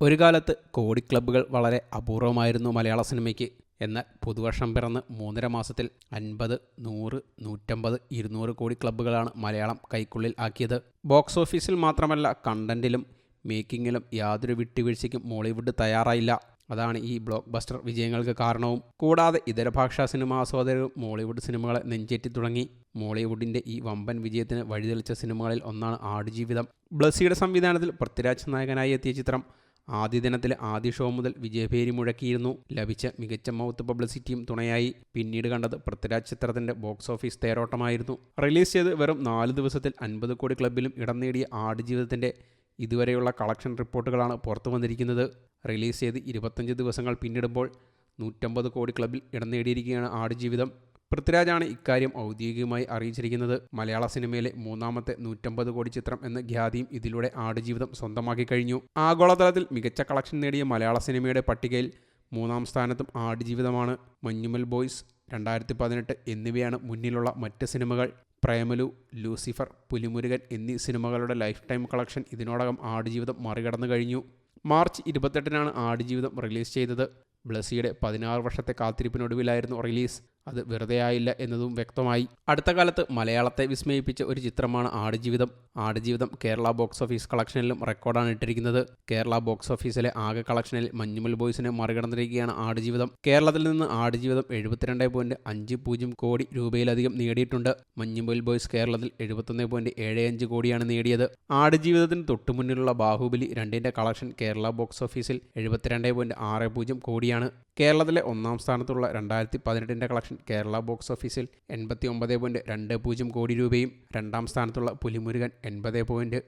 ഒരു കാലത്ത് കോടി ക്ലബ്ബുകൾ വളരെ അപൂർവമായിരുന്നു മലയാള സിനിമയ്ക്ക്. എന്നാൽ പുതുവർഷം പിറന്ന് മൂന്നര മാസത്തിൽ അൻപത് നൂറ് നൂറ്റമ്പത് ഇരുന്നൂറ് കോടി ക്ലബ്ബുകളാണ് മലയാളം കൈക്കുള്ളിൽ ആക്കിയത്. ബോക്സ് ഓഫീസിൽ മാത്രമല്ല കണ്ടന്റിലും മേക്കിങ്ങിലും യാതൊരു വിട്ടുവീഴ്ചയ്ക്കും മോളിവുഡ് തയ്യാറായില്ല. അതാണ് ഈ ബ്ലോക്ക് ബസ്റ്റർ വിജയങ്ങൾക്ക് കാരണവും. കൂടാതെ ഇതര ഭാഷാ സിനിമാ ആസ്വാദകരും മോളിവുഡ് സിനിമകളെ നെഞ്ചേറ്റി തുടങ്ങി. മോളിവുഡിന്റെ ഈ വമ്പൻ വിജയത്തിന് വഴിതെളിച്ച സിനിമകളിൽ ഒന്നാണ് ആടുജീവിതം. ബ്ലസ്സിയുടെ സംവിധാനത്തിൽ പൃഥ്വിരാജ് നായകനായി എത്തിയ ചിത്രം ആദ്യ ദിനത്തിലെ ആദ്യ ഷോ മുതൽ വിജയഭേരി മുഴക്കിയിരുന്നു. ലഭിച്ച മികച്ച മൗത്ത് പബ്ലിസിറ്റിയും തുണയായി. പിന്നീട് കണ്ടത് പൃഥ്വിരാജ് ചിത്രത്തിന്റെ ബോക്സ് ഓഫീസ് തേരോട്ടമായിരുന്നു. റിലീസ് ചെയ്ത് വെറും നാല് ദിവസത്തിൽ അൻപത് കോടി ക്ലബിലും ഇടം നേടിയ ആടുജീവിതത്തിന്റെ ഇതുവരെയുള്ള കളക്ഷൻ റിപ്പോർട്ടുകളാണ് പുറത്തു വന്നിരിക്കുന്നത്. റിലീസ് ചെയ്ത് ഇരുപത്തഞ്ച് ദിവസങ്ങൾ പിന്നിടുമ്പോൾ നൂറ്റമ്പത് കോടി ക്ലബിൽ ഇടം നേടിയിരിക്കുകയാണ് ആടുജീവിതം. പൃഥ്വിരാജാണ് ഇക്കാര്യം ഔദ്യോഗികമായി അറിയിച്ചിരിക്കുന്നത്. മലയാള സിനിമയിലെ മൂന്നാമത്തെ നൂറ്റമ്പത് കോടി ചിത്രം എന്ന ഖ്യാതിയും ഇതിലൂടെ ആടുജീവിതം സ്വന്തമാക്കി കഴിഞ്ഞു. ആഗോളതലത്തിൽ മികച്ച കളക്ഷൻ നേടിയ മലയാള സിനിമയുടെ പട്ടികയിൽ മൂന്നാം സ്ഥാനത്തും ആടുജീവിതമാണ്. മഞ്ഞുമൽ ബോയ്സ് രണ്ടായിരത്തി പതിനെട്ട് എന്നിവയാണ് മുന്നിലുള്ള മറ്റ് സിനിമകൾ. പ്രേമലു ലൂസിഫർ പുലിമുരുകൻ എന്നീ സിനിമകളുടെ ലൈഫ് ടൈം കളക്ഷൻ ഇതിനോടകം ആടുജീവിതം മറികടന്നു കഴിഞ്ഞു. മാർച്ച് ഇരുപത്തെട്ടിനാണ് ആടുജീവിതം റിലീസ് ചെയ്തത്. ബ്ലസിയുടെ പതിനാറ് വർഷത്തെ കാത്തിരിപ്പിനൊടുവിലായിരുന്നു റിലീസ്. അത് വെറുതെ ആയില്ല എന്നതും വ്യക്തമായി. അടുത്ത കാലത്ത് മലയാളത്തെ വിസ്മയിപ്പിച്ച ഒരു ചിത്രമാണ് ആടുജീവിതം. ആടുജീവിതം കേരള ബോക്സ് ഓഫീസ് കളക്ഷനിലും റെക്കോർഡാണ് ഇട്ടിരിക്കുന്നത്. കേരള ബോക്സ് ഓഫീസിലെ ആകെ കളക്ഷനിൽ മഞ്ഞുമൽ ബോയ്സിനെ മറികടന്നിരിക്കുകയാണ് ആടുജീവിതം. കേരളത്തിൽ നിന്ന് ആടുജീവിതം എഴുപത്തിരണ്ട് പോയിന്റ് അഞ്ച് പൂജ്യം കോടി രൂപയിലധികം നേടിയിട്ടുണ്ട്. മഞ്ഞുമൽ ബോയ്സ് കേരളത്തിൽ എഴുപത്തൊന്ന് പോയിന്റ് ഏഴ് അഞ്ച് കോടിയാണ് നേടിയത്. ആടുജീവിതത്തിന് തൊട്ടുമുന്നിലുള്ള ബാഹുബലി രണ്ടിന്റെ കളക്ഷൻ കേരള ബോക്സ് ഓഫീസിൽ എഴുപത്തിരണ്ട് പോയിന്റ് ആറ് പൂജ്യം കോടിയാണ്. കേരളത്തിലെ ഒന്നാം സ്ഥാനത്തുള്ള രണ്ടായിരത്തി പതിനെട്ടിന്റെ കളക്ഷൻ കേരള ബോക്സ് ഓഫീസിൽ എൺപത്തി ഒമ്പത് പോയിന്റ് രണ്ട് പൂജ്യം കോടി രൂപയും രണ്ടാം സ്ഥാനത്തുള്ള പുലിമുരുകൻ എൺപത് പോയിന്റ്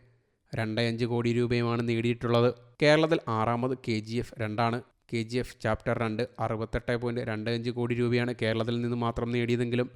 രണ്ട് അഞ്ച് കോടി രൂപയുമാണ് നേടിയിട്ടുള്ളത്. കേരളത്തിൽ ആറാമത് കെ ജി എഫ് രണ്ടാണ്. കെ ജി എഫ് ചാപ്റ്റർ രണ്ട് അറുപത്തെട്ട് പോയിന്റ് രണ്ട് അഞ്ച് കോടി രൂപയാണ് കേരളത്തിൽ നിന്ന് മാത്രം നേടിയതെങ്കിലും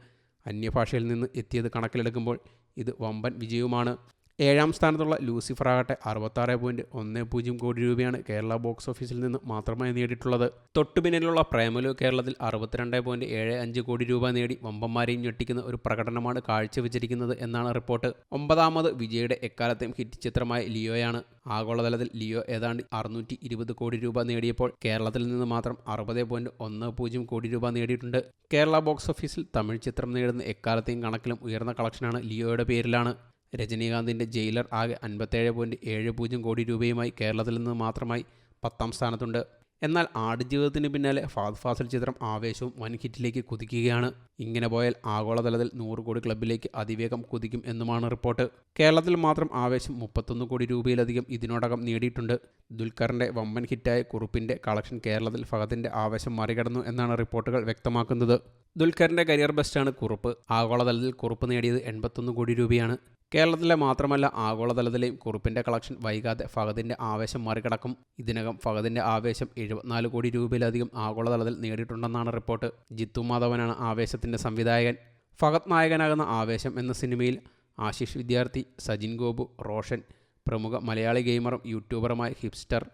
അന്യഭാഷയിൽ നിന്ന് എത്തിയത് കണക്കിലെടുക്കുമ്പോൾ ഇത് വമ്പൻ വിജയവുമാണ്. ഏഴാം സ്ഥാനത്തുള്ള ലൂസിഫർ ആകട്ടെ അറുപത്താറ് പോയിന്റ് ഒന്ന് പൂജ്യം കോടി രൂപയാണ് കേരള ബോക്സ് ഓഫീസിൽ നിന്ന് മാത്രമായി നേടിയിട്ടുള്ളത്. തൊട്ടു പിന്നിലുള്ള പ്രേമലു കേരളത്തിൽ അറുപത്തിരണ്ട് പോയിന്റ് ഏഴ് അഞ്ച് കോടി രൂപ നേടി വമ്പന്മാരെയും ഞെട്ടിക്കുന്ന ഒരു പ്രകടനമാണ് കാഴ്ചവെച്ചിരിക്കുന്നത് എന്നാണ് റിപ്പോർട്ട്. ഒമ്പതാമത് വിജയുടെ എക്കാലത്തെയും ഹിറ്റ് ചിത്രമായ ലിയോയാണ്. ആഗോളതലത്തിൽ ലിയോ ഏതാണ്ട് അറുന്നൂറ്റി ഇരുപത് കോടി രൂപ നേടിയപ്പോൾ കേരളത്തിൽ നിന്ന് മാത്രം അറുപത് പോയിന്റ് ഒന്ന് പൂജ്യം കോടി രൂപ നേടിയിട്ടുണ്ട്. കേരള ബോക്സ് ഓഫീസിൽ തമിഴ് ചിത്രം നേടുന്ന എക്കാലത്തെയും കണക്കിലും ഉയർന്ന കളക്ഷനാണ് ലിയോയുടെ പേരിലാണ്. രജനീകാന്തിന്റെ ജയിലർ ആകെ അൻപത്തേഴ് പോയിന്റ് ഏഴ് പൂജ്യം കോടി രൂപയുമായി കേരളത്തിൽ നിന്ന് മാത്രമായി പത്താം സ്ഥാനത്തുണ്ട്. എന്നാൽ ആടുജീവിതത്തിന് പിന്നാലെ ഫാദ് ഫാസിൽ ചിത്രം ആവേശവും വൻ ഹിറ്റിലേക്ക് കുതിക്കുകയാണ്. ഇങ്ങനെ പോയാൽ ആഗോളതലത്തിൽ നൂറ് കോടി ക്ലബിലേക്ക് അതിവേഗം കുതിക്കും എന്നുമാണ് റിപ്പോർട്ട്. കേരളത്തിൽ മാത്രം ആവേശം മുപ്പത്തൊന്ന് കോടി രൂപയിലധികം ഇതിനോടകം നേടിയിട്ടുണ്ട്. ദുൽഖറിന്റെ വമ്പൻ ഹിറ്റായ കുറുപ്പിന്റെ കളക്ഷൻ കേരളത്തിൽ ഫഹദിന്റെ ആവേശം മറികടന്നു എന്നാണ് റിപ്പോർട്ടുകൾ വ്യക്തമാക്കുന്നത്. ദുൽഖറിന്റെ കരിയർ ബെസ്റ്റാണ് കുറുപ്പ്. ആഗോളതലത്തിൽ കുറുപ്പ് നേടിയത് എൺപത്തൊന്ന് കോടി രൂപയാണ്. കേരളത്തിലെ മാത്രമല്ല ആഗോളതലത്തിലെയും കുറിപ്പിന്റെ കളക്ഷൻ വൈകാതെ ഫഹദിന്റെ ആവേശം മറികടക്കും. ഇതിനകം ഫഹദിന്റെ ആവേശം എഴുപത്തിനാല് കോടി രൂപയിലധികം ആഗോളതലത്തിൽ നേടിയിട്ടുണ്ടെന്നാണ് റിപ്പോർട്ട്. ജിത്തു മാധവനാണ് ആവേശത്തിന്റെ സംവിധായകൻ. ഫഹദ് നായകനാകുന്ന ആവേശം എന്ന സിനിമയിൽ ആശിഷ് വിദ്യാർത്ഥി സജിൻ ഗോപു റോഷൻ പ്രമുഖ മലയാളി ഗെയിമറും യൂട്യൂബറുമായ hipster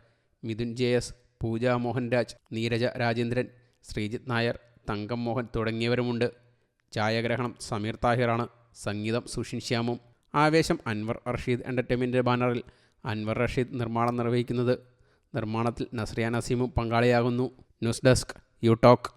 Mithun J S Pooja Mohanraj Neeraja Rajendran Sreejith Nair Thankam Mohan തുടങ്ങിയവരുമുണ്ട്. ഛായാഗ്രഹണം സമീർ താഹിറാണ്. സംഗീതം സുഷിൻ ശ്യാമും. ആവേശം അൻവർ റഷീദ് എന്റർടൈൻമെന്റ് ബാനറിൽ അൻവർ റഷീദ് നിർമ്മാണം നിർവഹിക്കുന്നത്. നിർമ്മാണത്തിൽ നസ്രിയ നസീമും പങ്കാളിയാകുന്നു. News desk you talk